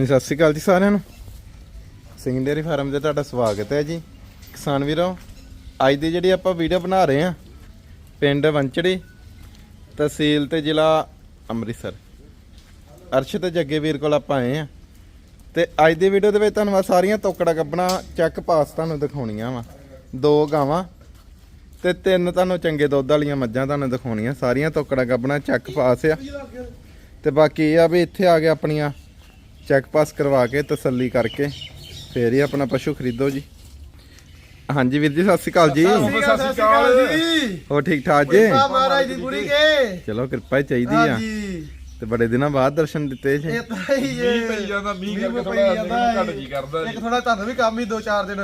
ਹਾਂਜੀ, ਸਤਿ ਸ਼੍ਰੀ ਅਕਾਲ ਜੀ ਸਾਰਿਆਂ ਨੂੰ। ਸਿੰਘ ਡੇਅਰੀ ਫਾਰਮ ਤੇ ਤੁਹਾਡਾ ਸਵਾਗਤ ਹੈ ਜੀ। ਕਿਸਾਨ ਵੀਰੋ, ਅੱਜ ਦੀ ਜਿਹੜੀ ਆਪਾਂ ਵੀਡੀਓ ਬਣਾ ਰਹੇ ਹਾਂ, ਪਿੰਡ ਵੰਚੜੀ, ਤਹਿਸੀਲ ਤੇ ਜ਼ਿਲ੍ਹਾ ਅੰਮ੍ਰਿਤਸਰ। ਅਰਸ਼ਦ ਜੱਗੇ ਵੀਰ ਕੋਲ ਆਪਾਂ ਆਏ ਆ ਤੇ ਅੱਜ ਦੀ ਵੀਡੀਓ ਦੇ ਵਿੱਚ ਤੁਹਾਨੂੰ ਆਹ ਸਾਰੀਆਂ ਤੋਕੜਾ ਕੱਢਣਾ ਚੈੱਕ ਪਾਸ ਤੁਹਾਨੂੰ ਦਿਖਾਉਣੀਆਂ ਵਾ। ਦੋ ਗਾਵਾਂ ਤੇ ਤਿੰਨ ਤੁਹਾਨੂੰ ਚੰਗੇ ਦੁੱਧ ਵਾਲੀਆਂ ਮੱਝਾਂ ਤੁਹਾਨੂੰ ਦਿਖਾਉਣੀਆਂ। ਸਾਰੀਆਂ ਤੋਕੜਾ ਕੱਢਣਾ ਚੈੱਕ ਪਾਸ ਆ। ਤੇ ਬਾਕੀ ਇਹ ਆ ਵੀ ਇੱਥੇ ਆ ਕੇ ਆਪਣੀਆਂ ਚੈੱਕ ਪਾਸ ਕਰਵਾ ਕੇ ਤਸੱਲੀ ਕਰਕੇ ਫੇਰ ਹੀ ਆਪਣਾ ਪਸ਼ੂ ਖਰੀਦੋ ਜੀ। ਹਾਂਜੀ ਵੀਰ ਜੀ ਸਤਿ ਸ਼੍ਰੀ ਅਕਾਲ ਜੀ। ਸਤਿ ਸ਼੍ਰੀ ਅਕਾਲ ਜੀ। ਹੋ ਠੀਕ ਠਾਕ ਜੀ? ਕਿਰਪਾ ਮਹਾਰਾਜ ਦੀ ਪੂਰੀ ਕੇ। ਚਲੋ ਕਿਰਪਾ ਹੀ ਚਾਹੀਦੀ ਆ। ਹਾਂਜੀ। ਤੇ ਬੜੇ ਦਿਨਾਂ ਬਾਅਦ ਦਰਸ਼ਨ ਦਿੱਤੇ ਜੀ। ਇਹ ਤਾਂ ਹੀ ਜੇ ਮੀਂਹ ਪਈ ਜਾਂਦਾ, ਮੀਂਹ ਕਰਕੇ ਪਈ ਥੋੜ੍ਹਾ ਜਾਂਦਾ ਘੱਟ ਜੀ ਕਰਦਾ ਇੱਕ ਜੀ। ਥੋੜਾ ਤੁਹਾਨੂੰ ਵੀ ਕੰਮ ਹੀ ਦੋ ਚਾਰ ਦਿਨ।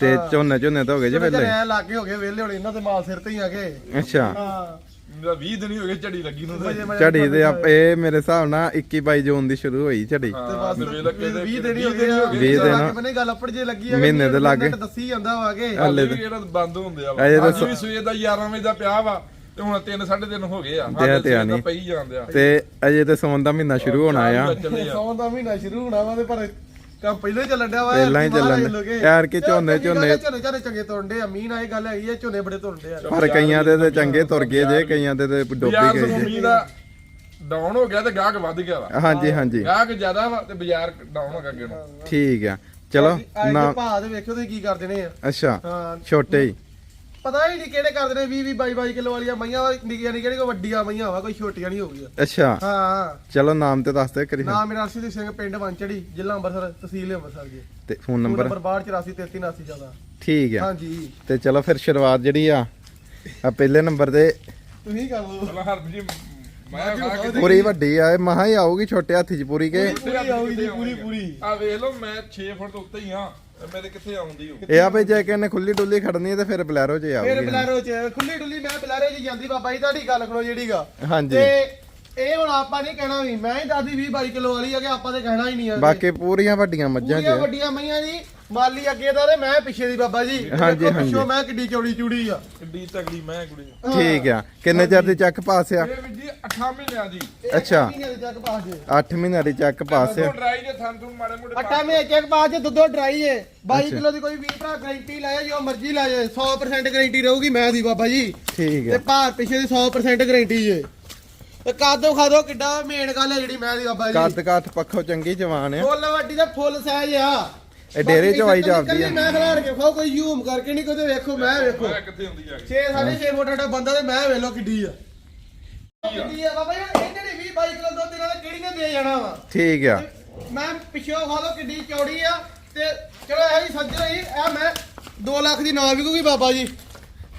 ਤੇ ਝੋਨੇ ਝੋਨੇ ਤਾਂ ਹੋ ਗਏ ਜੀ ਪਹਿਲੇ ਐ ਲਾਗੇ ਹੋ ਗਏ ਵਿਹਲੇ ਹੁਣ ਇਹਨਾਂ ਦੇ ਮਾਲ ਸਿਰ ਤੇ ਹੀ ਆ ਗਏ। ਅੱਛਾ। ਹਾਂ। ਮੇਰਾ 20 ਦਿਨ ਹੀ ਹੋ ਗਏ ਝੜੀ ਲੱਗੀ ਨੂੰ ਤੇ। ਝੜੀ ਦੇ ਆਪ ਇਹ ਮੇਰੇ ਹਿਸਾਬ ਨਾਲ 21 22 ਜੂਨ ਦੀ ਸ਼ੁਰੂ ਹੋਈ ਝੜੀ। ਤੇ ਬਸ ਤੇ ਵੇਖ ਲੈ ਕਿਤੇ 20 ਦਿਨ ਹੀ ਹੋ ਗਏ ਆ। ਵੀਹ ਦਿਨ। ਲਾਗੇ ਬੰਨੇ ਗੱਲ ਅੱਪੜ ਜੇ ਲੱਗੀ ਆ ਮਹੀਨੇ ਦੇ ਲਾਗੇ। ਦੱਸੀ ਜਾਂਦਾ ਵਾ ਕੇ ਹਲੇ ਹਲੇ ਵੀ ਜਿਹੜਾ ਬੰਦ ਹੁੰਦੇ ਆ ਵਾ। ਅਜੇ ਤਾਂ ਅੱਜ ਵੀ ਸਵੇਰ ਦਾ 11 ਵਜੇ ਦਾ ਪਿਆ ਵਾ ਤੇ ਹੁਣ 3 3:30 ਹੋ ਗਏ ਆ। ਤੇ ਤੇ ਆ ਸਵੇਰ ਦਾ ਨਹੀਂ। ਪਈ ਜਾਂਦੇ ਆ। ਤੇ ਅਜੇ ਤੇ ਸੌਣ ਦਾ ਮਹੀਨਾ ਸ਼ੁਰੂ ਹੋਣਾ ਆ। ਚੱਲੇ ਆ। ਸੌਣ ਦਾ ਮਹੀਨਾ ਸ਼ੁਰੂ ਹੋਣਾ ਵਾ ਤੇ ਪਰ ਕੰਮ ਪਹਿਲਾਂ ਹੀ ਚੱਲਣ ਡਿਆ ਵਾ? ਪਹਿਲਾਂ ਹੀ ਚੱਲਣ। ਯਾਰ ਕਿ ਝੋਨੇ- ਝੋਨੇ- ਝੋਨੇ ਝੋਨੇ ਚੰਗੇ ਤੋੜਦੇ ਆ। ਮੀਂਹ ਨਾਲ ਇਹ ਗੱਲ ਹੈਗੀ ਆ ਝੋਨੇ ਬੜੇ ਤੋੜਦੇ ਆ। ਪਰ ਕਈਆਂ ਦੇ ਤੇ ਚੰਗੇ ਤੁਰ ਗਏ ਜੇ ਕਈਆਂ ਦੇ ਤੇ ਡੋਬੀ ਗਏ ਜੀ। ਮੀਂਹ ਦਾ ਡਾਊਨ ਹੋ ਗਿਆ ਤੇ ਗਾਹਕ ਵੱਧ ਗਿਆ ਵਾ। ਹਾਂਜੀ ਹਾਂਜੀ। ਗਾਹਕ ਜ਼ਿਆਦਾ ਵਾ ਤੇ ਬਾਜ਼ਾਰ ਡਾਊਨ ਹੋ ਗਿਆ ਅੱਗੇ ਨੂੰ। ਠੀਕ ਆ। ਚਲੋ ਨਾ ਭਾਅ ਦੇ ਵੇਖਿਓ ਤੁਸੀਂ ਕੀ ਕਰਦੇ ਨੇ ਆ। ਅੱਛਾ ਹਾਂ। ਛੋਟੇ ਹੀ। ਪਤਾ ਹੀ ਨਹੀਂ ਕਿਹੜੇ ਕਰਦੇ ਨੇ 20 20 22 22 ਕਿਲੋ ਵਾਲੀਆਂ ਮਈਆਂ ਨਿੱਕੀਆਂ ਨਿੱਕੀਆਂ ਕੋਈ ਵੱਡੀਆਂ ਮਈਆਂ ਵਾ ਕੋਈ ਛੋਟੀਆਂ ਨਹੀਂ ਹੋ ਗਈਆਂ ਅੱਛਾ। ਹਾਂ। ਚਲੋ ਨਾਮ ਤੇ ਦੱਸ ਦੇ ਕਰੀ। ਨਾਮ ਮੇਰਾ ਅਰਸ਼ਦੀਪ ਸਿੰਘ ਪਿੰਡ ਵੰਚੜੀ ਜ਼ਿਲ੍ਹਾ ਅੰਮ੍ਰਿਤਸਰ ਤਹਿਸੀਲ ਅੰਮ੍ਰਿਤਸਰ ਜੀ। ਤੇ ਫੋਨ ਨੰਬਰ ਨੰਬਰ 62843379 ਜ਼ਿਆਦਾ। ਠੀਕ ਆ। ਹਾਂਜੀ। ਤੇ ਚਲੋ ਫਿਰ ਸ਼ੁਰੂਆਤ ਜਿਹੜੀ ਆ ਆ ਪਹਿਲੇ ਨੰਬਰ ਤੇ ਤੁਸੀਂ ਕਰ ਲਓ। ਪਹਿਲਾਂ ਜੀ ਪੂਰੀ ਵੱਡੀ ਆ ਇਹ ਮਹਾ ਹੀ ਆਊਗੀ ਛੋਟੇ ਹੱਥੀ ਚ ਪੂਰੀ ਕੇ ਪੂਰੀ ਆਊਗੀ ਜੀ ਪੂਰੀ ਪੂਰੀ। ਆ ਵੇਖ ਲਓ ਮੈਂ 6 ਫੁੱਟ ਤੋਂ ਉੱਤੇ ਹੀ ਆ। ਮੇਰੇ ਕਿੱਥੇ ਆਉਂਦੀ ਹੋ ਇਹ ਆ ਵੀ ਜੇ ਕਿਸੇ ਨੇ ਖੁੱਲੀ ਡੁੱਲੀ ਖੜਨੀ ਹੈ ਤੇ ਫਿਰ ਬਲੈਰੋ ਚ ਫਿਰ ਆਊਗੀ ਬਲੈਰੋ ਚ ਖੁੱਲੀ ਡੁੱਲੀ ਮੈਂ ਬਲੈਰੋ ਚ ਜਾਂਦੀ ਬਾਬਾ ਜੀ ਤੁਹਾਡੀ ਗੱਲ ਕਰੋ ਜਿਹੜੀ ਗਾ। ਹਾਂਜੀ। ਤੇ ਇਹ ਹੁਣ ਆਪਾਂ ਨਹੀਂ ਕਹਿਣਾ ਵੀ ਮੈਂ ਹੀ ਦਾਦੀ 20 22 ਕਿਲੋ ਵਾਲੀ ਆ ਕਿ ਆਪਾਂ ਤੇ ਕਹਿਣਾ ਹੀ ਨਹੀਂ ਆ। ਬਾਕੀ ਪੂਰੀਆਂ ਵੱਡੀਆਂ ਮੱਝਾਂ ਚ। ਵੱਡੀਆਂ ਮਈਆਂ ਜੀ ਮਾਲੀ ਅੱਗੇ ਦਾ ਤੇ ਮੈਂ ਪਿੱਛੇ ਦੀ ਬਾਬਾ ਜੀ। ਹਾਂਜੀ, ਦੇਖੋ ਹਾਂਜੀ। ਪਿੱਛੋਂ ਮੈਂ ਕਿੱਡੀ ਚੌੜੀ ਚੂੜੀ ਆ। ਕਿੱਡੀ ਤਗੜੀ ਮੈਂ ਕੁੜੀ। ਠੀਕ ਆ। ਕਿੰਨੇ ਚਿਰ ਦੀ ਚੱਕ ਪਾਸ ਆ? ਇਹ ਵੀ ਜੀ 8 ਮਹੀਨਿਆਂ ਦੀ। ਇਹ ਅੱਛਾ। ਮਹੀਨੇ ਦੇ ਚੱਕ ਪਾਸ ਜੇ। 8 ਮਹੀਨਿਆਂ ਦੀ ਚੱਕ ਪਾਸ ਆ। ਉਹ ਡਰਾਈ ਜੇ ਥਾਂ ਤੋਂ ਮਾੜੇ ਮੋਟੇ ਅੱਟਾ ਮੇ ਚੱਕ ਪਾਸ ਜੇ ਦੁੱਧੋ ਡਰਾਈ ਏ 22 ਅੱਛਾ। ਕਿਲੋ ਦੀ ਕੋਈ ਵੀ ਭਰਾ ਗਾਰੰਟੀ ਲਾਇਆ ਜੋ ਮਰਜ਼ੀ ਲਾਏ 100% ਗਾਰੰਟੀ ਰਹੂਗੀ ਮੈਂ ਦੀ ਬਾਬਾ ਜੀ। ਠੀਕ ਤੇ ਆ ਭਾਰ ਪਿੱਛੇ ਦੀ 100% ਗਾਰੰਟੀ ਜੇ। ਤੇ ਕਾਦੋ ਖਾਦੋ ਕਿੱਡਾ ਮੇਨ ਗੱਲ ਹੈ ਜਿਹੜੀ ਮੈਂ ਦੀ ਬਾਬਾ ਜੀ। ਕੱਦ ਕਾਠ ਪੱਖੋਂ ਚੰਗੀ ਜਵਾਨ ਆ। ਫੁੱਲ ਵੱਡੀ ਦਾ ਫੁੱਲ ਸਾਈਜ਼ ਆ। ਇਹ ਡੇਰੇ ਚ ਆਈ ਜਾਂਦੀ ਆ। ਕੱਲੀ ਮੈਂ ਖਿਲਾੜ ਕੇ ਖਾਓ ਕੋਈ ਯੂਮ ਕਰਕੇ ਨਹੀਂ ਕੋਈ ਵੇਖੋ ਮੈਂ ਵੇਖੋ। ਮੈਂ ਕਿੱਥੇ ਹੁੰਦੀ ਆ 6 6.5 ਫੁੱਟ ਦਾ ਬੰਦਾ ਤੇ ਮੈਂ ਵੇਖ ਲੋ ਕਿੱਡੀ ਆ। ਕਿੱਡੀ ਆ ਬਾਬਾ ਇਹਨਾਂ ਨੇ 20 22 ਕਿਲੋ ਦੁੱਧ ਇਹਨਾਂ ਦਾ ਕਿਹੜੀਆਂ ਦੇ ਜਾਣਾ ਵਾ? ਠੀਕ ਆ। ਮੈਂ ਪਿੱਛੋਂ ਖਾ ਲੋ ਕਿੱਡੀ ਚੌੜੀ ਆ ਤੇ ਚਲੋ ਇਹ ਵੀ ਸੱਜਣ ਹੀ ਇਹ ਮੈਂ 2 ਲੱਖ ਦੀ ਨਾ ਵਿਕੂਗੀ ਬਾਬਾ ਜੀ।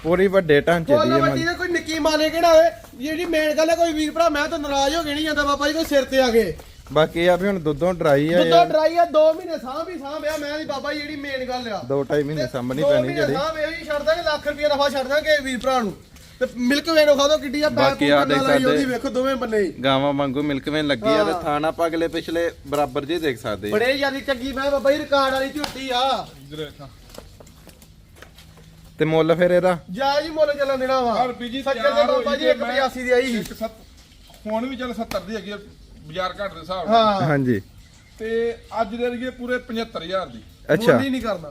ਪੂਰੀ ਵੱਡੇ ਢਾਂਚੇ ਦੀ ਆ ਵੱਡੀ ਕੋਈ ਨਿੱਕੀ ਮਾਨੇ ਕਿਹੜਾ ਹੋਵੇ? ਜਿਹੜੀ ਮੇਨ ਗੱਲ ਹੈ ਕੋਈ ਵੀਰ ਭਰਾ ਮੈਂ ਤਾਂ ਨਾਰਾਜ਼ ਹੋ ਕੇ ਨਹੀਂ ਜਾਂਦਾ ਬਾਬਾ ਜੀ ਕੋਈ ਸਿਰ ਤੇ ਆ ਗਏ ਬਾਕੀ ਇਹ ਆ ਵੀ ਹੁਣ ਦੁੱਧੋਂ ਡਰਾਈ ਆ ਦੁੱਧੋ ਡਰਾਈ ਆ 2 ਮਹੀਨੇ ਸਾਹ ਵੀ ਸਾਹ ਪਿਆ ਮੈਂ ਦੀ ਬਾਬਾ ਜੀ ਜਿਹੜੀ ਮੇਨ ਗੱਲ ਆ ਦੋ ਢਾਈ ਮਹੀਨੇ ਸਾਂਭਣੀ ਪੈਣੀ ਜਿਹੜੀ ਸਾਹ ਇਹੀ ਛੱਡ ਦਾਂਗੇ ਲੱਖ ਰੁਪਏ ਨਫਾ ਛੱਡ ਦਾਂਗੇ ਵੀਰ ਭਰਾ ਨੂੰ ਤੇ ਮਿਲਕ ਵੇਨੋ ਖਾ ਦੋ ਕਿੱਡੀ ਆ ਪੈਰ ਬਾਕੀ ਆ ਦੇਖ ਸਕਦੇ। ਵੇਖੋ ਦੋਵੇਂ ਬੰਨੇ ਹੀ। ਗਾਵਾਂ ਵਾਂਗੂ ਮਿਲਕ ਵੇਨ ਲੱਗੀ ਆ ਤੇ ਹਾਂ। ਥਾਣਾ ਆਪਾਂ ਅਗਲੇ ਪਿਛਲੇ ਬਰਾਬਰ ਜੀ ਦੇਖ ਸਕਦੇ ਆ। ਬੜੇ ਜਿਆਦੀ ਚੰਗੀ ਮੈਂ ਬਾਬਾ ਜੀ ਰਿਕਾਰਡ ਵਾਲੀ ਝੁੱਟੀ ਆ ਇਧਰ ਦੇਖਾਂ ਤੇ ਮੁੱਲ ਫਿਰ ਇਹਦਾ ਜਾਇਜ਼ ਹੀ ਮੁੱਲ ਚੱਲਣ ਦੇਣਾ ਵਾ ਹਰ ਪੀਜੀ ਦੇ ਬਾਬਾ ਜੀ 185 ਦੀ ਆਈ ਸੀ। ਹੁਣ ਵੀ ਚੱਲ 70 ਦੀ ਹੈਗੀ ਆ, ਬਾਜ਼ਾਰ ਘੱਟ ਦੇ ਹਿਸਾਬ ਨਾਲ। ਹਾਂ। ਹਾਂਜੀ। ਤੇ ਅੱਜ ਦੇ ਲਈਏ ਪੂਰੇ 75000 ਦੀ। ਅੱਛਾ। ਮੁੱਲ ਹੀ ਨਹੀਂ ਕਰਨਾ।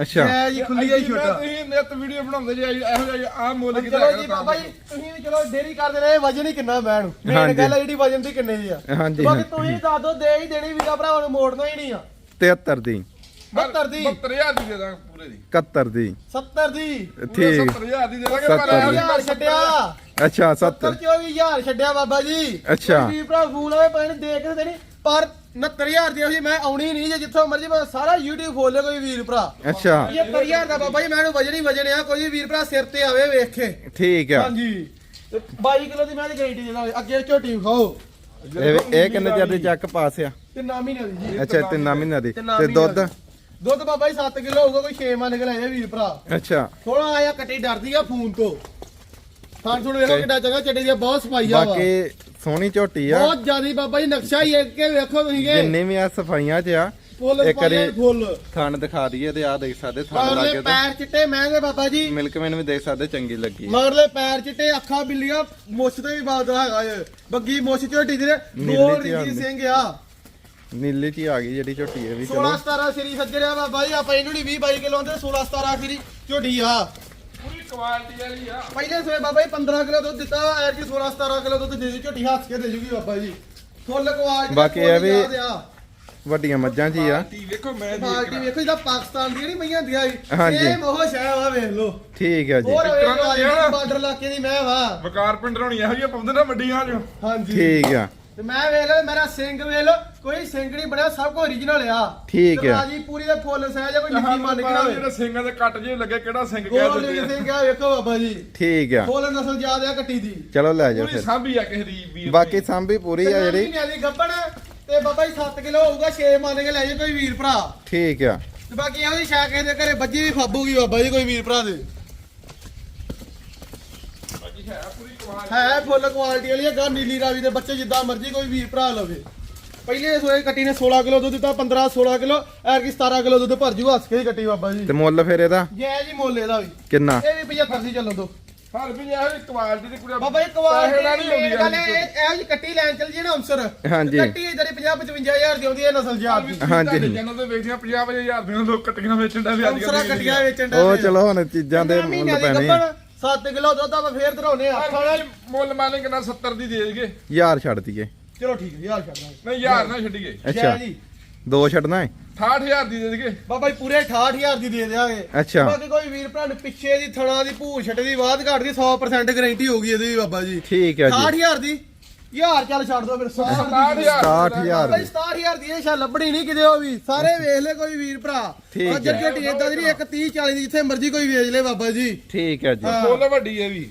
ਅੱਛਾ। ਜਾਇਜ਼ ਹੀ ਖੁੱਲੀ ਆਈ ਮੈਂ ਛੋਟਾ। ਤੁਸੀਂ ਨਿਤ ਵੀਡੀਓ ਬਣਾਉਂਦੇ ਜੇ ਇਹੋ ਜਿਹਾ ਆ ਮੁੱਲ ਕਿਤੇ ਚਲੋ ਜੀ ਬਾਬਾ ਜੀ ਤੁਸੀਂ ਵੀ ਚਲੋ ਡੇਰੀ ਕਰਦੇ ਰਹੇ ਵਜਨ ਹੀ ਕਿੰਨਾ ਬੈਣ ਮੇਨ ਹਾਂਜੀ। ਗੱਲ ਆ ਜਿਹੜੀ ਵਜਨ ਦੀ ਕਿੰਨੇ ਦੀ ਆ। ਹਾਂਜੀ ਬਾਕੀ ਤੁਸੀਂ ਦੱਸ ਦੋ ਦੇ ਹੀ ਦੇਣੀ ਵੀਰਾ ਭਰਾਵਾਂ ਨੂੰ ਮੋੜਨਾ ਹੀ ਨਹੀਂ ਆ। 73 ਦੀ। 72 ਦੀ। 72000 ਦੀ ਦੇ ਦਾਂਗੇ ਪੂਰੇ ਦੀ। 71 ਦੀ। 70 ਦੀ। ਪੂਰੇ ਠੀਕ। 70000 ਦੀ ਦੇ ਦਾਂਗੇ ਪਰ ਦੀ। ਹਜ਼ਾਰ ਛੱਡਿਆ। ਅੱਛਾ 70 70 24000 ਛੱਡਿਆ ਬਾਬਾ ਜੀ? ਅੱਛਾ। ਵੀਰ ਭਰਾ ਫੋਨ ਆਵੇ ਪੈਣ ਦੇਖ ਕੇ ਦੇਣੀ ਪਰ 69000 ਦੀ ਅਸੀਂ ਮੈਂ ਆਉਣੀ ਨਹੀਂ ਜੇ ਜਿੱਥੋਂ ਮਰਜ਼ੀ ਮੈਂ ਸਾਰਾ YouTube ਖੋਲ ਲਿਆ ਕੋਈ ਵੀਰ ਭਰਾ। ਅੱਛਾ। ਇਹ 70000 ਦਾ ਬਾਬਾ ਜੀ ਮੈਨੂੰ ਵਜਨ ਹੀ ਆ ਕੋਈ ਵੀ ਵੀਰ ਭਰਾ ਸਿਰ ਤੇ ਆਵੇ ਵੇਖ ਕੇ। ਠੀਕ ਆ। ਹਾਂਜੀ। ਤੇ 22 ਕਿਲੋ ਦੀ ਮੈਂ ਦੀ ਗਾਰੰਟੀ ਦੇਣਾ ਅੱਗੇ ਝੋਟੀ ਖਾਓ ਇਹ ਇਹ ਕਿੰਨੇ ਚਿਰ ਦੀ ਚੱਕ ਪਾਸ ਆ? ਤੇ ਨਾ ਮਹੀਨੇ ਦੀ ਜੀ। ਅੱਛਾ ਤਿੰਨਾਂ ਮਹੀਨਿਆਂ ਦੀ। ਤੇ ਦੁੱਧ? ਦੁੱਧ ਬਾਬਾ ਜੀ 7 ਕਿਲੋ ਹੋਊਗਾ ਕੋਈ 6 ਮੰਨ ਕੇ ਲੈ ਜਾ ਵੀਰ ਭਰਾ। ਅੱਛਾ। ਥੋੜਾ ਆਇਆ ਕੱਟੀ ਡਰਦੀ ਆ ਫੋਨ ਤੋਂ। ਥਾਂ ਥੋੜਾ ਵੇਖੋ ਕਿੱਡਾ ਜਗ੍ਹਾ ਚੱਡੀ ਦੀ ਬਹੁਤ ਸਫ਼ਾਈ ਆ ਬਾਕੀ ਸੋਹਣੀ ਝੋਟੀ ਆ। ਬਹੁਤ ਜ਼ਿਆਦੀ ਬਾਬਾ ਜੀ ਨਕਸ਼ਾ ਹੀ ਇੱਕ ਕੇ ਵੇਖੋ ਤੁਸੀਂ ਕਿ। ਜਿੰਨੇ ਵੀ ਆ ਸਫਾਈਆਂ ਚ ਆ ਫੁੱਲ ਇੱਕ ਵਾਰੀ ਫੁੱਲ। ਥਣ ਦਿਖਾ ਦਈਏ ਤੇ ਆ ਦੇਖ ਸਕਦੇ ਥਣ ਲੱਗੇ ਤੇ। ਪੈਰ ਚਿੱਟੇ ਮਹਿੰਗੇ ਬਾਬਾ ਜੀ। ਮਿਲਕ ਮੈਨ ਵੀ ਦੇਖ ਸਕਦੇ ਚੰਗੀ ਲੱਗੀ ਮਗਰਲੇ ਪੈਰ ਚਿੱਟੇ ਅੱਖਾਂ ਬਿੱਲੀਆਂ ਮੁੱਛ ਤੇ ਵੀ ਬਾਦ ਹੈਗਾ ਏ ਬੱਗੀ ਮੁੱਛ ਝੋਟੀ ਦੇ ਦੋ ਆਉਂਦੀ। ਸਿੰਘ ਆ। ਨੀਲੀ ਚ ਹੀ ਆ ਗਈ ਜਿਹੜੀ ਝੋਟੀ ਇਹ ਵੀ 16 ਚਲੋ 17 ਸਰੀ ਸੱਜਰਿਆ ਬਾਬਾ ਜੀ ਆਪਾਂ ਇਹਨੂੰ ਨਹੀਂ 20 22 ਕਿਲੋ ਆਉਂਦੇ 16 17 ਸਰੀ ਝੋਟੀ ਆ। ਪੂਰੀ ਕੁਆਲਿਟੀ ਵਾਲੀ ਆ। ਪਹਿਲੇ ਸਵੇ ਬਾਬਾ ਜੀ 15 ਕਿਲੋ ਦੁੱਧ ਦਿੱਤਾ ਐਰ ਕੀ 16 17 ਕਿਲੋ ਦੁੱਧ ਦੇ ਦੀ ਝੋਟੀ ਹੱਸ ਕੇ ਦੇ ਜੂਗੀ ਬਾਬਾ ਜੀ। ਫੁੱਲ ਕੁਆਲਿਟੀ ਬਾਕੀ ਇਹ ਵੀ- ਵੱਡੀਆਂ ਮੱਝਾਂ ਚ ਹੀ ਆ ਵੇਖੋ ਮੈਂ ਕੁਆਲਿਟੀ ਦੇਖ ਵੇਖੋ ਜਿਹਦਾ ਪਾਕਿਸਤਾਨ ਦੀ ਜਿਹੜੀ ਮਈਆਂ ਹੁੰਦੀਆਂ ਸੀ। ਹਾਂਜੀ। ਸੇਮ ਉਹ ਸ਼ੈ ਵਾ ਵੇਖ ਲਓ। ਠੀਕ ਹੈ ਜੀ। ਦਾ। ਬਾਰਡਰ ਇਲਾਕੇ ਦੀ ਮੈਂ ਵਾ। ਵਕਾਰ ਪਿੰਡ ਰੋਣੀ ਇਹੋ ਜਿਹੀਆਂ ਪਾਉਂਦੇ ਨਾ ਵੱਡੀਆਂ ਜੋ। ਹਾਂਜੀ। ਠੀਕ ਆ। ਤੇ ਮੈਂ ਵੇਖ ਲਓ ਮੇਰਾ ਸਿੰਘ ਵੇਖ ਲਓ ਕੋਈ ਸਿੰਘ ਨਹੀਂ ਬਣਿਆ ਸਭ ਕੋ origignal ਆ। ਠੀਕ ਹੈ। ਜੀ ਪੂਰੀ ਦੇ ਫੁੱਲ ਸਹਿਜ ਆ ਕੋਈ ਨਿੱਕੀ ਮੰਨ ਕੇ ਨਾ ਹੋਵੇ ਜਿਹੜੇ ਸਿੰਘਾਂ ਦੇ ਕੱਟ ਜੇ ਲੱਗੇ ਕਿਹੜਾ ਸਿੰਘ ਕਹਿ ਗੋਲ ਦਿੰਦੇ ਸਿੰਘ ਆ ਵੇਖੋ ਬਾਬਾ ਜੀ। ਠੀਕ ਆ। ਫੁੱਲ ਨਸਲ ਯਾਦ ਆ ਕੱਟੀ ਦੀ। ਚਲੋ ਲੈ ਜਾਓ ਪੂਰੀ ਫਿਰ। ਸਾਂਭੀ ਆ ਕਿਸੇ ਦੀ ਵੀਰ ਬਾਕੀ ਸਾਂਭੀ ਪੂਰੀ ਆ ਜਿਹੜੀ। ਮਹੀਨਿਆਂ ਦੀ ਗੱਬਣ ਤੇ ਬਾਬਾ ਜੀ 7 ਕਿਲੋ ਹੋਊਗਾ 6 ਮੰਨ ਕੇ ਲੈ ਜੇ ਕੋਈ ਵੀਰ ਭਰਾ। ਠੀਕ ਆ। ਤੇ ਬਾਕੀ ਇਹੋ ਜਿਹੀ ਸ਼ਾ ਕਿਸੇ ਦੇ ਘਰੇ ਬੱਜੀ ਵੀ ਫਾਬੂਗੀ ਬਾਬਾ ਜੀ ਕੋਈ ਵੀਰ ਭਰਾ ਦੇ। ਬਾਕੀ ਹੈ ਪੂਰੀ ਹੈ ਫੁੱਲ ਕੁਆਲਿਟੀ ਵਾਲੀ ਗਾ ਨੀਲੀ ਰਾਵੀ ਦੇ ਬੱਚੇ ਜਿੱਦਾਂ ਮਰਜ਼ੀ ਕੋਈ ਵੀਰ ਭਰਾ ਲਵੇ। ਪਹਿਲੇ ਸੋਏ ਕੱਟੀ ਨੇ 16 ਕਿਲੋ ਦੁੱਧ ਦਿੱਤਾ 15 16 ਕਿਲੋ ਐਰ ਕੀ 17 ਕਿਲੋ ਦੁੱਧ ਭਰ ਜੂ ਹੱਸ ਕੇ ਹੀ ਕੱਟੀ ਬਾਬਾ ਜੀ। ਤੇ ਮੁੱਲ ਫਿਰ ਇਹਦਾ? ਜੈ ਜੀ ਮੁੱਲ ਇਹਦਾ ਵੀ। ਕਿੰਨਾ? ਇਹ ਵੀ 75 ਸੀ ਚੱਲੋ ਦੋ। ਹਰ ਵੀ ਇਹੋ ਕੁਆਲਿਟੀ ਦੀ ਕੁੜੀ ਬਾਬਾ ਜੀ ਕੁਆਲਿਟੀ ਨਹੀਂ ਮੇਨ ਗੱਲ ਇਹ ਇਹੋ ਜਿਹੀ ਕੱਟੀ ਲੈਣ ਚੱਲ ਜੀ ਨਾ ਅਮਸਰ ਹਾਂਜੀ। ਕੱਟੀ ਜਿਹੜੀ 50 55000 ਦੀ ਆਉਂਦੀ ਹੈ ਨਸਲ ਜਾਤ ਦੀ। ਹਾਂਜੀ। ਜਨਾਂ ਤੇ ਵੇਚਦੀਆਂ 50 ਹਜ਼ਾਰ ਦੀਆਂ ਲੋਕ ਕੱਟੀਆਂ ਵੇਚਣ ਦਾ ਵੀ ਅੱਜ ਕੱਟੀਆਂ ਵੇਚਣ ਦਾ ਉਹ ਚਲੋ ਹੁਣ ਚੀਜ਼ਾਂ ਦੇ ਮੁੱਲ ਪੈਣੇ ਆ। 7 ਕਿਲੋ ਦੁੱਧ ਆਪਾਂ ਫੇਰ ਧਰਾਉਨੇ ਆ। ਮੁੱਲ ਮਾਨੇ ਕਿੰਨਾ 70 ਦੀ ਦੇ ਦੇਗੇ ਯਾਰ ਛੱਡ ਦਈਏ ਚਲੋ ਠੀਕ ਹੈ ਯਾਰ ਛੱਡਣਾ। ਨਹੀਂ ਯਾਰ ਨਾ ਛੱਡੀਏ। ਅੱਛਾ। ਜੀ। ਦੋ ਛੱਡਣਾ ਹੈ 68000 ਦੀ ਦੇ ਦੇਗੇ ਬਾਬਾ ਜੀ ਪੂਰੇ 68000 ਦੀ ਦੇ ਦਿਆਂਗੇ। ਅੱਛਾ। ਬਾਕੀ ਕੋਈ ਵੀਰ ਭਰਾ ਨੂੰ ਪਿੱਛੇ ਦੀ ਥਣਾ ਦੀ ਭੂਰ ਛੱਟ ਦੀ ਬਾਅਦ ਘਾਟ ਦੀ 100% ਗਾਰੰਟੀ ਹੋਊਗੀ ਇਹਦੀ ਵੀ ਬਾਬਾ ਜੀ। ਠੀਕ ਹੈ ਜੀ। 68000 ਦੀ? ਯਾਰ ਚੱਲ ਛੱਡ ਦੋ ਫਿਰ 100 ਦੀ 60000 ਬਾਈ 67000 ਦੀ। ਇਹ ਸ਼ਾ ਲੱਭਣੀ ਨਹੀਂ ਕਿਤੇ ਉਹ ਵੀ। ਸਾਰੇ ਵੇਖ ਲੈ ਕੋਈ ਵੀਰ ਭਰਾ। ਠੀਕ ਅੱਜ ਹੈ। ਝੋਟੀ ਇਦਾਂ ਦੀ ਨਹੀਂ ਇੱਕ 30 40 ਦੀ ਜਿੱਥੇ ਮਰਜ਼ੀ ਕੋਈ ਵੇਚ ਲੈ ਬਾਬਾ ਜੀ। ਠੀਕ ਹੈ ਜੀ। ਫੁੱਲ ਵੱਡੀ ਹੈ ਵੀ।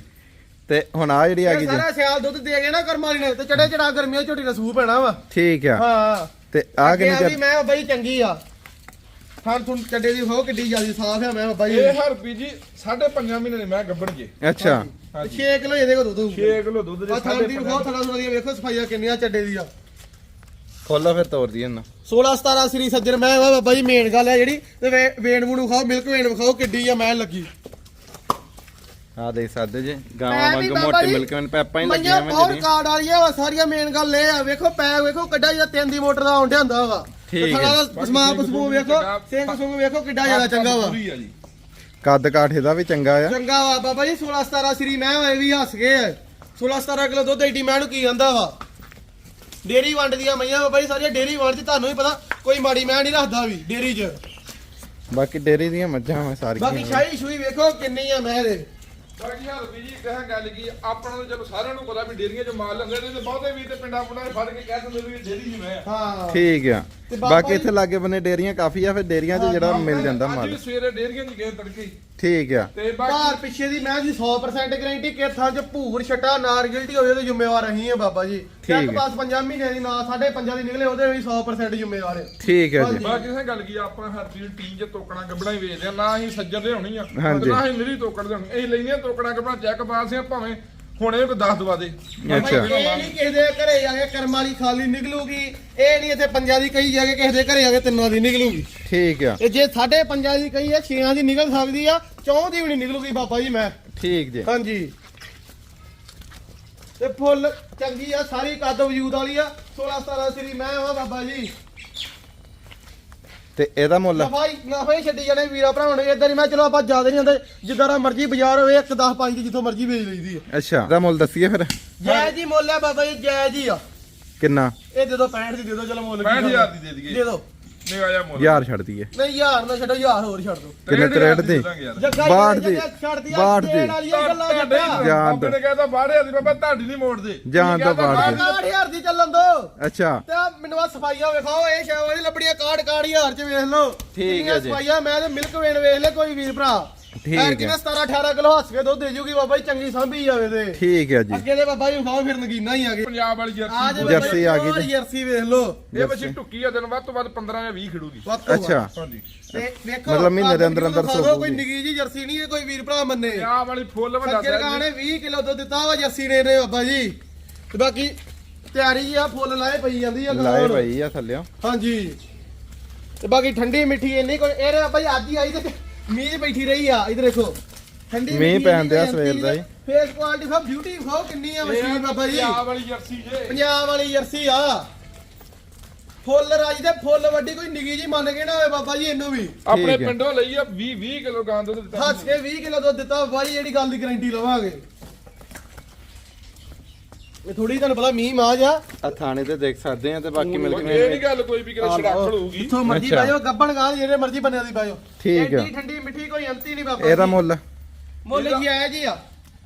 ਤੇ ਹੁਣ ਆ ਜਿਹੜੀ ਆ ਗਈ ਜੀ। ਸਾਰਾ ਸਿਆਲ ਦੁੱਧ ਦੇ ਗਏ ਨਾ ਕਰਮ ਵਾਲੀ ਨੇ ਤੇ ਚੜੇ ਚੜਾ ਗਰਮੀਆਂ ਝੋਟੀ ਦਾ ਸੂਪ ਪੈਣਾ ਵਾ। ਠੀਕ ਆ। ਹਾਂ। ਤੇ ਆ ਕਿੰਨੀ ਚੱਲ ਮੈਂ ਬਾਈ ਚੰਗੀ ਆ। ਥਾਂ ਤੁਹਾਨੂੰ ਚੱਡੇ ਦੀ ਹੋ ਕਿੱਡੀ ਜਿਆਦੀ ਸਾਫ਼ ਆ ਮੈਂ ਬਾਬਾ ਜੀ ਇਹ ਹਰਪੀ ਜੀ 5.5 ਮਹੀਨੇ ਦੇ ਮੈਂ ਗੱਬਣ ਜੇ। ਅੱਛਾ। ਹਾਂਜੀ। 6 ਕਿਲੋ ਇਹਦੇ ਕੋ ਦੁੱਧ 6 ਕਿਲੋ ਦੁੱਧ ਦੇ ਆ ਥਾਂ ਦੀ ਬਹੁਤ ਥੜਾ ਥੋੜਾ ਵੇਖੋ ਸਫਾਈਆਂ ਕਿੰਨੀਆਂ ਚੱਡੇ ਦੀ ਆ ਖੋਲੋ ਫਿਰ ਤੋਰ ਦੀ ਇਹਨਾਂ। 16 17 ਸ੍ਰੀ ਸੱਜਣ ਮੈਂ ਵਾ ਬਾਬਾ ਜੀ ਮੇਨ ਗੱਲ ਆ ਜਿਹੜੀ ਤੇ ਵੇ- ਵੇਣ ਵੂਣ ਖਾਓ ਮਿਲਕ ਵੇਣ ਵਿਖਾਓ ਕਿੱਡੀ ਆ ਮੈਂ ਲੱਗੀ। ਆ ਦੇਖ ਸਕਦੇ ਜੀ ਗਾਵਾਂ ਵਾਂਗ ਮੋਟੇ ਮਿਲਕ ਪੈਪਾਂ ਹੀ ਲੱਗੀਆਂ ਮੈਂ ਬਹੁਤ ਜਿਹੜੀ ਕਾਰਡ ਵਾਲੀਆਂ ਵਾ ਸਾਰੀਆਂ ਮੇਨ ਗੱਲ ਇਹ ਆ ਵੇਖੋ ਪੈ ਵੇਖੋ ਕਿੱਡਾ ਜਿਹਾ ਤਿੰਨ ਦੀ ਮੋਟਰ ਦਾ ਆਉਂਦਿਆ ਹੁੰਦਾ ਵਾ। ਠੀਕ ਹੈ। ਦਾ ਸਮਾਂ ਵੇਖੋ ਸਿੰਘ ਸੁੰਗ ਵੇਖੋ ਕਿੱਡਾ ਜ਼ਿਆਦਾ ਚੰਗਾ ਵਾ। ਪੂਰੀ ਆ ਜੀ। ਕੱਦ ਕਾਠ ਇਹਦਾ ਵੀ ਚੰਗਾ ਆ। ਚੰਗਾ ਵਾ ਬਾਬਾ ਜੀ 16 17 ਸ੍ਰੀ ਮੈਂ ਹੋਏ ਵੀ ਹੱਸ ਗਏ ਆ। 16 17 ਕਿਲੋ ਦੁੱਧ ਏਡੀ ਮੈਂ ਨੂੰ ਕੀ ਆਂਦਾ ਵਾ? ਡੇਰੀ ਵੰਡ ਦੀਆਂ ਮਈਆਂ ਬਾਬਾ ਜੀ ਸਾਰੀਆਂ ਡੇਰੀ ਵੰਡ ਚ ਤੁਹਾਨੂੰ ਵੀ ਪਤਾ ਕੋਈ ਮਾੜੀ ਮੈਂ ਨਹੀਂ ਰੱਖਦਾ ਵੀ ਡੇਰੀ 'ਚ। ਬਾਕੀ ਡੇਰੀ ਦੀਆਂ ਮੱਝਾਂ ਵਾ ਬਾਕੀ ਸਾਰੀਆਂ ਸ਼ਾਹੀ ਸ਼ੂਈ ਵੇਖੋ ਕਿੰਨੀ ਆ ਮੈਂ ਦੇ ਬਾਕੀ ਹਰਪੀ ਜੀ ਕਹਾਂ ਗੱਲ ਕੀ ਆਪਣਾ ਤਾਂ ਚਲੋ ਸਾਰਿਆਂ ਨੂੰ ਪਤਾ ਵੀ ਡੇਰੀਆਂ 'ਚ ਮਾਲ ਲੈਂਦੇ ਨੇ ਤੇ ਬਹੁਤੇ ਵੀ ਤੇ ਪਿੰਡਾਂ ਪੁੰਡਾਂ 'ਚ ਫੜ ਕੇ ਕਹਿ ਦਿੰਦੇ ਵੀ ਇਹ ਡੇਰੀ ਮੈਂ ਹਾਂ। ਠੀਕ ਆ। ਤੇ ਬਾਕੀ ਇੱਥੇ ਲਾਗੇ ਬੰਨੇ ਡੇਰੀਆਂ ਕਾਫੀ ਆ ਫਿਰ ਡੇਰੀਆਂ 'ਚ ਜਿਹੜਾ ਮਿਲ ਜਾਂਦਾ ਅੱਜ ਮਾਲ ਵੀ ਸਵੇਰੇ ਡੇਰੀਆਂ 'ਚ ਗਏ ਤੜਕੇ। ਠੀਕ ਆ ਤੇ ਬਾਹਰ ਬਾਕੀ ਪਿੱਛੇ ਦੀ ਮੈਂ ਜੀ 100% ਗਾਰੰਟੀ ਕਿ ਥਾਂ 'ਚ ਭੂਰ ਛਟਾ ਨਾਰ ਗਿਲਟੀ ਹੋਵੇ ਉਹਦੇ ਜ਼ਿੰਮੇਵਾਰ ਅਸੀਂ ਆ ਬਾਬਾ ਜੀ ਠੀਕ ਹੈ। ਪਾਸ ਪੰਜਾਂ ਮਹੀਨੇ ਦੀ ਨਾ ਸਾਢੇ ਪੰਜਾਂ ਦੀ ਨਿਕਲੇ ਉਹਦੇ ਵੀ 100% ਜ਼ਿੰਮੇਵਾਰ ਹੈ ਠੀਕ ਹੈ ਜੀ ਹਾਂਜੀ। ਬਾਕੀ ਕਿਸੇ ਗੱਲ ਕੀ ਆ, ਆਪਾਂ ਹਰਪੀ ਦੀ ਟੀਮ 'ਚ ਤੋਕਣਾ ਗੱਬਣਾ ਹੀ ਵੇਚਦੇ ਆ ਨਾ ਅਸੀਂ ਸੱਜਰ ਦੇ ਹੋਣੀ ਆ ਹਾਂਜੀ। ਤੇ ਨਾ ਅਸੀਂ ਨਿਰੀ ਤੋਕੜ ਦੇ ਹੋਣੀ ਅਸੀਂ ਲੈਨੇ ਤੋਕਣਾ ਗੱਬਣਾ ਚੈੱਕ ਪਾਸ ਆ ਭਾਵੇਂ ਹੁਣੇ ਕੋਈ 10 ਦਵਾ ਦੇ। ਅੱਛਾ। ਇਹ ਨਹੀਂ ਕਿਸੇ ਦੇ ਘਰੇ ਜਾ ਕੇ ਕਰਮ ਵਾਲੀ ਖਾਲੀ ਨਿਕਲੂਗੀ। ਇਹ ਨਹੀਂ ਇੱਥੇ ਪੰਜਾਂ ਦੀ ਕਹੀ ਜਾ ਕੇ ਕਿਸੇ ਦੇ ਘਰੇ ਜਾ ਕੇ ਤਿੰਨਾਂ ਦੀ ਨਿਕਲੂਗੀ। ਠੀਕ ਆ। ਇਹ ਜੇ ਸਾਢੇ ਪੰਜਾਂ ਦੀ ਕਹੀ ਹੈ ਛੇਆਂ ਦੀ ਨਿਕਲ ਸਕਦੀ ਆ ਚੌਂ ਦੀ ਵੀ ਨਹੀਂ ਨਿਕਲੂਗੀ ਬਾਬਾ ਜੀ ਮੈਂ। ਠੀਕ ਜੀ। ਹਾਂਜੀ। ਤੇ ਫੁੱਲ ਚੰਗੀ ਆ ਸਾਰੀ ਕੱਦ ਵਜੂਦ ਵਾਲੀ ਆ। 16 17 ਸ੍ਰੀ ਮੈਂ ਆ ਬਾਬਾ ਜੀ। ਤੇ ਇਹਦਾ ਮੁੱਲ ਨਫਾਈ ਨਫਾਈ ਛੱਡੀ ਜਾਣੇ ਵੀਰਾ ਭਰਾਵਾਂ ਨੇ ਇਦਾਂ ਨਹੀਂ ਮੈਂ ਚਲੋ ਆਪਾਂ ਜ਼ਿਆਦਾ ਨਹੀਂ ਹੁੰਦੇ ਜਿੱਦਾਂ ਦਾ ਮਰਜ਼ੀ ਬਾਜ਼ਾਰ ਹੋਵੇ 1 10 5 ਦੀ ਜਿੱਥੋਂ ਮਰਜ਼ੀ ਵੇਚ ਲਈਦੀ ਆ। ਅੱਛਾ ਇਹਦਾ ਮੁੱਲ ਦੱਸੀਏ ਫਿਰ। ਜੈ ਜੀ ਮੁੱਲ ਹੈ ਬਾਬਾ ਜੀ ਜੈ ਜੀ ਆ। ਕਿੰਨਾ? ਇਹ ਦੇ ਦੋ 65 ਦੀ ਦੇ ਦੋ ਚਲੋ ਮੁੱਲ 65000 ਦੀ ਦੇ ਦਈਏ। ਦੇ ਦੋ। ਨਹੀਂ ਆਇਆ ਮੁੱਲ ਯਾਰ ਛੱਡ ਦਈਏ। ਨਹੀਂ ਯਾਰ ਨਾ ਛੱਡੋ ਯਾਰ ਹੋਰ ਛੱਡ ਦੋ। ਕਿੰਨੇ ਤਰੇੜ ਦੀ? ਜੱਗਾ ਬਾਹਠ ਦੀ। ਛੱਡ ਦੀ ਬਾਹਠ ਦੀ। ਵਾਲੀਆਂ ਗੱਲਾਂ ਜੱਗਾ। ਜਾਨ ਨੇ ਕਹਿੰਦਾ ਬਾੜੇ ਦੀ ਬਾਬਾ ਤੁਹਾਡੀ ਨਹੀਂ ਮੋੜਦੇ। ਜਾਨ ਤੋਂ ਬਾਹਠ ਦੀ। 60000 ਦੀ ਚੱਲਣ ਦੋ। ਅੱਛਾ। ਤੇ ਮੈਨੂੰ ਆ ਸਫਾਈਆਂ ਵਿਖਾਓ ਇਹ ਸ਼ਾਇਦ ਉਹਦੀ ਲੱਭੜੀਆਂ ਕਾੜ ਕਾੜ ਹਜ਼ਾਰ ਚ ਵੇਖ ਲਓ। ਠੀਕ ਹੈ ਜੀ। ਸਫਾਈਆਂ ਮੈਂ ਤੇ ਮਿਲਕ ਵੇਣ ਵੇਖ ਲੈ ਕੋਈ ਵੀਰ ਭਰਾ। ਠੀਕ ਹੈ। ਕਿਨਾ 17 18 ਕਿਲੋ ਹੱਸ ਕੇ ਦੁੱਧ ਦੇ ਜੂਗੀ ਬਾਬਾ ਜੀ ਚੰਗੀ ਸਾਂਭੀ ਜਾਵੇ ਤੇ। ਠੀਕ ਹੈ ਜੀ। ਅੱਗੇ ਦੇ ਬਾਬਾ ਜੀ ਵਿਖਾਓ ਫਿਰ ਨਗੀਨਾ ਹੀ ਆ ਗਏ ਪੰਜਾਬ ਵਾਲੀ ਆ ਜਰਸੀ ਜੇ ਜਰਸੀ ਆ ਗਈ ਜੀ। ਜਰਸੀ ਵੇਖ ਲਓ। ਇਹ ਬੱਚੀ ਟੁੱਕੀ ਆ ਦਿਨ ਵੱਧ ਤੋਂ ਵੱਧ 15 ਜਾਂ 20 ਖਿੜੂਗੀ। ਵੱਧ ਤੋਂ ਵੱਧ। ਅੱਛਾ। ਹਾਂਜੀ। ਤੇ ਵੇਖੋ ਮਤਲਬ ਮਹੀਨੇ ਦੇ ਕੱਦ ਅੰਦਰ- ਅੰਦਰ ਵਿਖਾ ਦਿਓ, ਕੋਈ ਸੌਂਪੂਗੀ। ਨਿੱਕੀ ਜੀ ਜਰਸੀ ਨਹੀਂ ਇਹ ਕੋਈ ਵੀਰ ਭਰਾ ਮੰਨੇ। ਪੰਜਾਬ ਵਾਲੀ ਫੁੱਲ ਵੱਡਾ ਸੱਜਰ size ਗਾਣੇ 20 ਕਿਲੋ ਦੁੱਧ ਦਿੱਤਾ ਵਾ ਜਰਸੀ ਨੇ ਨੇ ਬਾਬਾ ਜੀ। ਤੇ ਬਾਕੀ ਤਿਆਰੀ ਆ ਫੁੱਲ ਲਾਏ ਪਈ ਜਾਂਦੀ ਆ ਲਾਏ ਗਾਉਣ। ਭਾਈ ਆ ਥੱਲਿਓ। ਹਾਂਜੀ। ਤੇ ਬਾਕੀ ਠੰਡੀ ਮਿੱਠੀ ਇੰਨੀ ਕੋਈ ਇਹ ਰੇ ਬਾਬਾ ਜੀ ਅੱਜ ਹੀ ਆਈ ਤੇ ਮੀਂਹ 'ਚ ਬੈਠੀ ਰਹੀ ਆ ਇਧਰ ਦੇਖੋ। ਠੰਡੀ ਮੀਂਹ ਮਿੱਠੀ ਪੈਣ ਦਿਆ ਇੰਨੀ ਸਵੇਰ ਦਾ ਹੀ। ਫੇਸ ਕੁਆਲਿਟੀ ਸਭ ਬਿਊਟੀ ਖਾਓ ਕਿੰਨੀ ਆ ਮਸ਼ੀਨ ਬਾਬਾ ਜੀ। ਪੰਜਾਬ ਵਾਲੀ ਜਰਸੀ ਜੇ। ਪੰਜਾਬ ਵਾਲੀ ਜਰਸੀ ਆ। ਫੁੱਲ ਰਾਜ ਦੇ ਫੁੱਲ ਵੱਡੀ ਕੋਈ ਨਿੱਗੀ ਜੀ ਮੰਨ ਕੇ ਨਾ ਹੋਵੇ ਬਾਬਾ ਜੀ ਇਹਨੂੰ ਵੀ। ਆਪਣੇ ਹੈ। ਪਿੰਡੋਂ ਲਈ ਆ 20 20 ਕਿਲੋ ਗਾਂ ਦੁੱਧ ਦਿੱਤਾ। ਹੱਸ ਕੇ 20 ਕਿਲੋ ਦੁੱਧ ਦਿੱਤਾ ਬਾਬਾ ਜੀ ਜਿਹੜੀ ਗੱਲ ਦੀ ਗਾਰੰਟੀ ਲਵਾਂਗੇ। ਇਹ ਥੋੜੀ ਤੁਹਾਨੂੰ ਪਤਾ ਮੀਂਹ ਮਾਜ ਆ। ਆ ਥਾਣੇ ਤੇ ਦੇਖ ਸਕਦੇ ਆ ਤੇ ਬਾਕੀ ਮਿਲ ਇਹ ਨਹੀਂ ਕੇ ਗੱਲ ਕੋਈ ਵੀ ਕਿਤੇ ਛੜਾਖੜ ਹੋਊਗੀ ਜਿੱਥੋਂ ਮਰਜ਼ੀ ਅੱਛਾ। ਬਾਜੋ ਗੱਬਣ ਗਾਂ ਜਿਹੜੇ ਮਰਜ਼ੀ ਬੰਨਿਆਂ ਦੀ ਬਾਜੋ ਠੀਕ ਆ। ਐਡੀ ਠੰਡੀ ਮਿੱਠੀ ਕੋਈ ਅੰਤੀ ਨਹੀਂ ਬਾਬਾ ਇਹਦਾ ਜੀ। ਮੁੱਲ ਮੁੱਲ ਜੀ ਆਇਆ ਜੀ ਆ।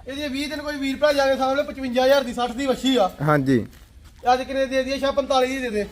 ਇਹਦੇ 20 ਦਿਨ ਕੋਈ ਵੀਰ ਭਰਾ ਜਾਵੇ ਸਾਹਮਣੇ 55000 ਦੀ 60 ਦੀ ਵੱਛੀ ਆ। ਹਾਂਜੀ। ਅੱਜ ਕਿੰਨੇ ਦੇ ਦਈਏ ਸ਼ਾ 45 ਦੀ ਦੇ ਦੇ।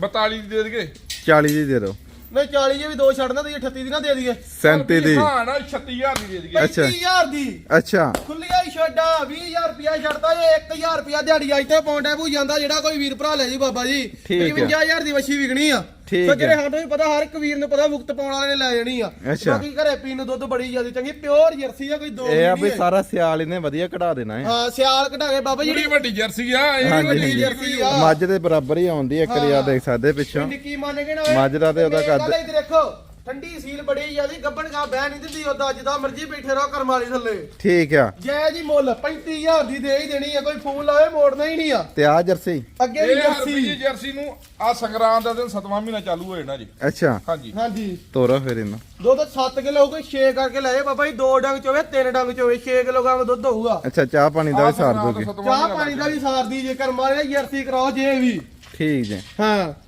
42 ਦੀ ਦੇ ਦੇਗੇ 40 ਦੀ ਦੇ ਦਿਓ। ਨਹੀਂ 40 ਜੇ ਵੀ ਦੋ ਛੱਡਣਾ ਤੇ 38 ਦੀ ਨਾ ਦੇ ਦਈਏ। 37 ਦੀ। ਹਾਂ ਨਾ 36000 ਦੀ ਦੇ ਦੇਗੇ ਅੱਛਾ। 35000 ਦੀ। ਅੱਛਾ। ਖੁੱਲੀਆਂ ਹੀ ਛੱਡਾ 20000 ਰੁਪਿਆ ਛੱਡਦਾ ਜੇ 1000 ਰੁਪਿਆ ਦਿਹਾੜੀ ਅੱਜ ਤੇ ਪੌਂਡ ਭੂ ਜਾਂਦਾ ਜਿਹੜਾ ਕੋਈ ਵੀਰ ਭਰਾ ਲੈ ਜੀ ਬਾਬਾ ਜੀ। ਠੀਕ ਹੈ। 55000 ਦੀ ਵੱਛੀ ਵਿਕਣੀ ਆ। ਠੀਕ ਸੋ ਜਿਹੜੇ ਹੈ। ਸਾਨੂੰ ਵੀ ਪਤਾ ਹਰ ਇੱਕ ਵੀਰ ਨੂੰ ਪਤਾ ਮੁਕਤ ਪਾਉਣ ਵਾਲੇ ਨੇ ਲੈ ਜਾਣੀ ਆ ਅੱਛਾ। ਬਾਕੀ ਘਰੇ ਪੀਣ ਨੂੰ ਦੁੱਧ ਬੜੀ ਜ਼ਿਆਦਾ ਚੰਗੀ ਪਿਓਰ ਜਰਸੀ ਆ ਕੋਈ ਦੋ ਇਹ ਆ ਨਹੀਂ ਵੀ ਹੈ। ਸਾਰਾ ਸਿਆਲ ਇਹਨੇ ਵਧੀਆ ਕਢਾ ਦੇਣਾ ਹੈ ਹਾਂ ਸਿਆਲ ਕਢਾ ਕੇ ਬਾਬਾ ਜਿਹੜੀ ਜਿਹੜੀ ਵੱਡੀ ਜਰਸੀ ਆ ਇਹ ਹਾਂਜੀ, ਵੱਡੀ ਹਾਂਜੀ। ਜਰਸੀ ਆ। ਮੱਝ ਦੇ ਬਰਾਬਰ ਹੀ ਆਉਂਦੀ ਇੱਕ ਰਿਆ ਦੇਖ ਸਕਦੇ ਪਿੱਛੋਂ ਨਿੱਕੀ ਮੰਨ ਕੇ ਨਾ ਮੱਝ ਦਾ ਤੇ ਉਹਦਾ ਕੱਦ- ਦੇਖੋ ਠੰਡੀ ਸੀਲ ਬੜੀ ਜਿਆਦੀ ਗੱਬਣ ਕਾ ਬਹਿ ਨਹੀਂ ਦਿੰਦੀ ਉਹਦਾ ਜਿੱਦਾਂ ਮਰਜ਼ੀ ਬੈਠੇ ਰਹੋ ਕਰਮ ਵਾਲੀ ਥੱਲੇ। ਠੀਕ ਆ। ਜੈ ਜੀ ਮੁੱਲ 35000 ਦੀ ਦੇ ਹੀ ਦੇਣੀ ਆ ਕੋਈ ਫੋਨ ਲਾਵੇ ਮੋੜਨਾ ਹੀ ਨਹੀਂ ਆ। ਤੇ ਆ ਜਰਸੀ? ਅੱਗੇ ਵੀ ਇਹ ਹਰਬੀ ਜੀ ਜਰਸੀ ਜਰਸੀ ਨੂੰ ਆ ਸੰਗਰਾਂਦ ਦਾ ਦਿਨ 7ਵਾਂ ਮਹੀਨਾ ਚਾਲੂ ਹੋ ਜਾਣਾ ਜੀ। ਅੱਛਾ। ਹਾਂਜੀ। ਹਾਂਜੀ। ਤੋਰੋ ਫਿਰ ਇਹਨੂੰ। ਦੁੱਧ 7 ਕਿਲੋ ਕੋਈ 6 ਕਰਕੇ ਲੈ ਜਾ ਬਾਬਾ ਜੀ 2 ਡੰਗ ਚੋਵੇ 3 ਡੰਗ ਚੋਵੇ 6 ਕਿਲੋ ਗਾਂ ਦੁੱਧ ਹੋਊਗਾ। ਅੱਛਾ ਚਾਹ ਪਾਣੀ ਦਾ ਵੀ ਸਾਰ ਦੋਗੇ। ਚਾਹ ਪਾਣੀ ਦਾ ਵੀ ਸਾਰਦੀ ਜੇ ਕਰਮ ਵਾਲੇ ਜਰਸੀ ਕਰਾਓ ਜੇ ਵੀ। ਠੀਕ ਜੀ। ਹਾਂ।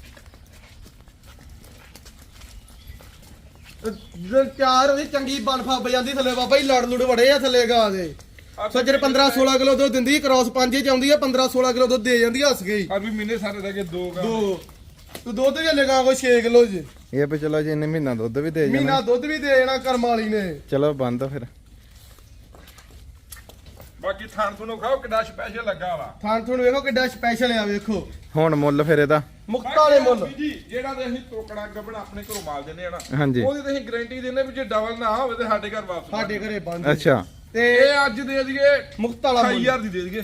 ਚਾਰ ਉਹਦੀ ਚੰਗੀ ਬਨ ਫੱਬ ਜਾਂਦੀ ਥੱਲੇ ਬਾਬਾ ਜੀ ਲੜ ਲੁੜ ਵੜੇ ਆ ਥੱਲੇ ਗਾਂ ਦੇ। ਸੱਜਰ 15 16 ਕਿਲੋ ਦੁੱਧ ਦਿੰਦੀ ਕ੍ਰਾਸ ਪੰਜੇ ਚ ਆਉਂਦੀ ਆ 15 16 ਕਿਲੋ ਦੁੱਧ ਦੇ ਜਾਂਦੀ ਆ ਹੱਸ ਗਈ ਹਰਬੀ ਮਹੀਨੇ ਸਾਰੇ ਦਾ ਕੇ ਦੋ ਗਾਂ। ਦੋ। ਤੂੰ ਦੁੱਧ ਵੀ ਲੇਗਾ ਕੋਈ 6 ਕਿਲੋ ਜੀ ਇਹ ਵੀ ਚਲੋ ਜੀ ਇਹਨੇ ਮਹੀਨਾ ਦੁੱਧ ਵੀ ਦੇ ਮਹੀਨਾ ਜਾਣਾ ਦੁੱਧ ਵੀ ਦੇ ਜਾਣਾ ਕਰਮ ਵਾਲੀ ਨੇ। ਚਲੋ ਬੰਦ ਫਿਰ। ਬਾਕੀ ਥਾਣ ਤੁਹਾਨੂੰ ਖਾਓ ਕਿੱਡਾ ਸਪੈਸ਼ਲ ਲੱਗਾ ਵਾ। ਥਾਣ ਥੁਣ ਵੇਖੋ ਕਿੱਡਾ ਸਪੈਸ਼ਲ ਆ ਵੇਖੋ। ਹੁਣ ਮੁੱਲ ਫਿਰ ਇਹਦਾ। ਮੁਕਤ ਵਾਲੇ ਮੁੱਲ। ਬਾਕੀ ਜੀ ਜਿਹੜਾ ਤੇ ਅਸੀਂ ਟੋਕੜਾ ਗੱਬਣ ਆਪਣੇ ਘਰੋਂ ਮਾਲ ਦਿੰਦੇ ਆ ਨਾ ਹਾਂਜੀ। ਉਹਦੀ ਤੇ ਅਸੀਂ ਗਾਰੰਟੀ ਦਿੰਦੇ ਵੀ ਜੇ ਡਬਲ ਨਾ ਹੋਵੇ ਤੇ ਸਾਡੇ ਘਰ ਵਾਪਸ ਸਾਡੇ ਘਰੇ ਬੰਦ ਅੱਛਾ। ਤੇ ਇਹ ਅੱਜ ਦੇ ਦਈਏ ਮੁਕਤ ਵਾਲਾ ਮੁੱਲ। 28000 ਦੀ ਦੇ ਦਈਏ।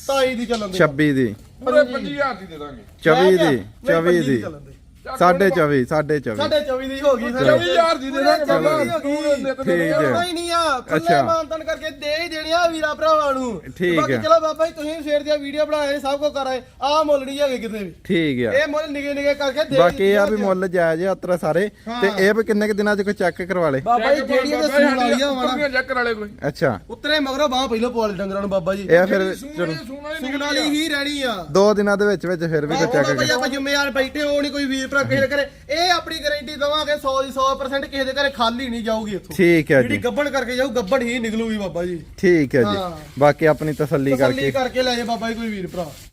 27 ਦੀ ਚੱਲਣ ਦੇ। 26 ਦੀ। ਪੂਰੇ 25000 ਦੀ ਦੇ ਦਾਂਗੇ। 24 ਦੀ ਨਹੀਂ, 24 ਦੀ। ਚੱਲਣ ਦੇ। ਸਾਢੇ 24 ਸਾਢੇ 24 ਸਾਢੇ 24 ਦੀ ਹੋ ਗਈ ਫਿਰ 24000 ਦੀ ਦੇ ਚਲੋ ਬਾਬਾ ਹੋ ਠੀਕ ਹੈ। ਨਹੀਂ ਨਹੀਂ ਆ ਖੁੱਲੇ ਅੱਛਾ। ਮਾਨਤਨ ਕਰਕੇ ਦੇ ਹੀ ਦੇਣੀ ਆ ਵੀਰਾ ਭਰਾਵਾਂ ਨੂੰ। ਠੀਕ ਬਾਕੀ ਹੈ। ਚਲੋ ਬਾਬਾ ਜੀ ਤੁਸੀਂ ਸ਼ੇਰ ਦੀਆਂ ਵੀਡੀਓ ਬਣਾਏ ਸਭ ਕੁਝ ਕਰ ਆਏ। ਆ ਮੁੱਲ ਨਹੀਂ ਹੈਗੇ ਕਿਤੇ ਵੀ। ਠੀਕ ਆ। ਇਹ ਮੁੱਲ ਨਿਗੇ ਨਿਗੇ ਕਰਕੇ ਦੇ ਬਾਕੀ ਇਹ ਆ ਵੀ ਮੁੱਲ ਜਾਇਜ਼ ਆ ਉਤਰਾ ਸਾਰੇ। ਤੇ ਇਹ ਵੀ ਕਿੰਨੇ ਕੁ ਦਿਨਾਂ ਚ ਕੋਈ ਚੈੱਕ ਕਰਵਾ ਲੇ? ਬਾਬਾ ਜੀ ਜਿਹੜੀਆਂ ਤੇ ਸੂਣ ਵਾਲੀਆਂ ਵਾਣਾ ਚੈੱਕ ਕਰਾ ਲੈ ਕੋਈ। ਅੱਛਾ। ਉਤਰੇ ਮਗਰੋਂ ਬਾਹ ਪਹਿਲੋਂ ਪਵਾਲ ਡੰਗਰਾਂ ਨੂੰ ਬਾਬਾ ਜੀ। ਇਹ ਫਿਰ ਸੂਣ ਚਲੋ। ਸੂਣਾ ਹੀ ਸੂਣ ਵਾਲੀ ਹੀ ਰਹਿਣੀ ਆ। ਦੋ ਦਿਨਾਂ ਦੇ ਵਿੱਚ ਵਿੱਚ ਫਿਰ ਵੀ ਕੋਈ ਬਾਬਾ ਚੈੱਕ ਜੀ ਆਪਾਂ ਜ਼ਿੰਮੇਵਾਰ ਬੈਠੇ ਹੋ ਨਹੀਂ ਕੋਈ ਵੀਰ ਭਰਾ ਕਿਸੇ ਦੇ ਘਰੇ ਇਹ ਆਪਣੀ ਗਾਰੰਟੀ ਦਵਾਂਗੇ 100 ਦੀ 100% ਕਿਸੇ ਦੇ ਘਰੇ ਖਾਲੀ ਨਹੀਂ ਜਾਊਗੀ ਇੱਥੋਂ। ਠੀਕ ਹੈ ਜਿਹੜੀ ਜੀ। ਗੱਬੜ ਕਰਕੇ ਜਾਊ ਗੱਬੜ ਹੀ ਨਿਕਲੂਗੀ ਬਾਬਾ ਜੀ। ਠੀਕ ਹੈ ਜੀ। ਹਾਂ। ਬਾਕੀ ਆਪਣੀ ਤਸੱਲੀ ਤਸੱਲੀ ਕਰਕੇ। ਕਰਕੇ ਲੈ ਜਾ ਬਾਬਾ ਜੀ ਕੋਈ ਵੀਰ ਭਰਾ।